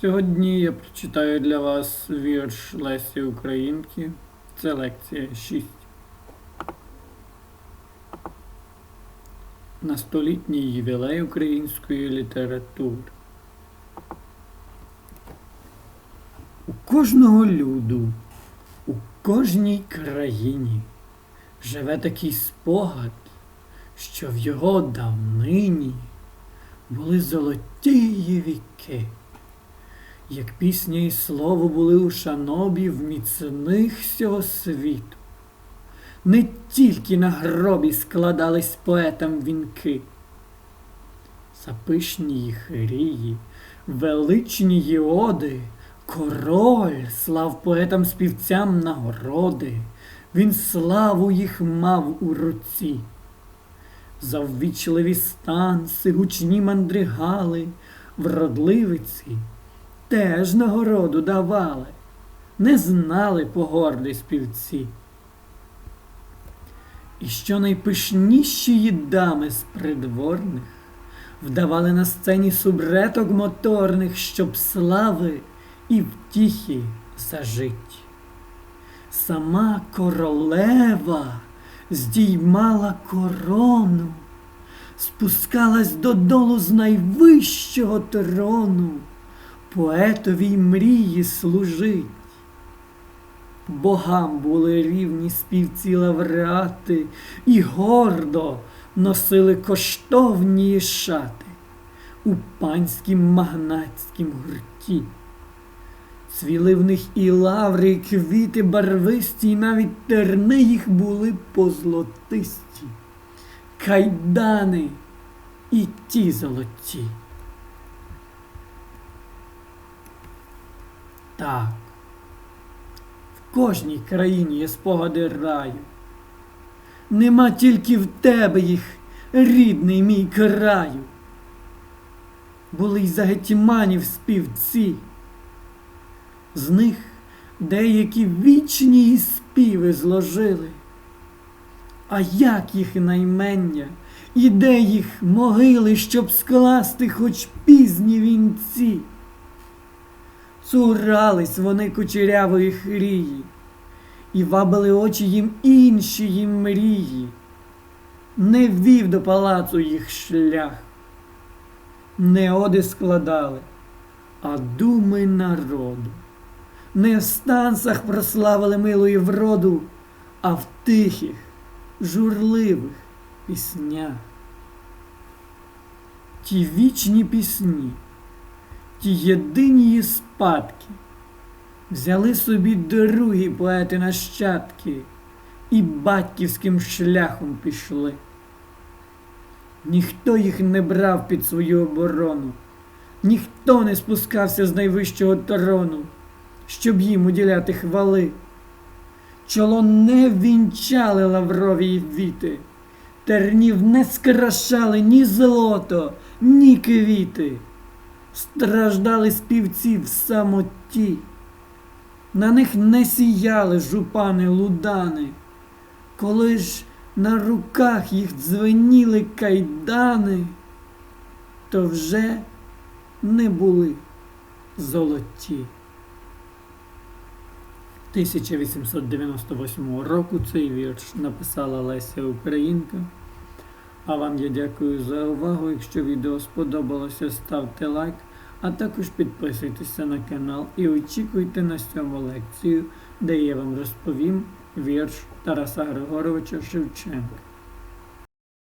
Сьогодні я прочитаю для вас вірш Лесі Українки. Це лекція 6. На столітній ювілей української літератури. У кожного люду, у кожній країні живе такий спогад, що в його давнині були золотії віки. Як пісня і слово були у шанобі в міцних всього світу. Не тільки на гробі складались поетам вінки. Запишні їх рії, величні її оди, король слав поетам співцям нагороди, він славу їх мав у руці. Заввічливі станси, гучні мандригали, вродливиці теж нагороду давали, не знали погорди співці. І що найпишніші дами з придворних вдавали на сцені субреток моторних, щоб слави і втіхи зажить. Сама королева здіймала корону, спускалась додолу з найвищого трону, поетовій мрії служить. Богам були рівні співці лавреати і гордо носили коштовні шати у панськім магнатськім гурті. Цвіли в них і лаври, і квіти барвисті, і навіть терни їх були позлотисті, кайдани і ті золоті. Так, в кожній країні є спогади раю. Нема тільки в тебе їх, рідний мій краю. Були й за гетьманів співці. З них деякі вічні співи зложили. А як їх наймення, і де їх могили, щоб скласти хоч пізні вінці? Цурались вони кучерявої хрії, і вабили очі їм інші їм мрії, не вів до палацу їх шлях, не оди складали, а думи народу. Не в станцах прославили милої вроду, а в тихих, журливих піснях. Ті вічні пісні ті єдині спадки. Взяли собі другі поети нащадки і батьківським шляхом пішли. Ніхто їх не брав під свою оборону, ніхто не спускався з найвищого трону, щоб їм уділяти хвали. Чоло не вінчали лаврові віти, тернів не скрашали ні золото, ні квіти страждали співці в самоті. На них не сіяли жупани лудани, коли ж на руках їх дзвеніли кайдани, то вже не були золоті. 1898 року цей вірш написала Леся Українка. А вам я дякую за увагу. Якщо відео сподобалося, ставте лайк, а також підписуйтеся на канал і очікуйте на сьому лекцію, де я вам розповім вірш Тараса Григоровича Шевченка.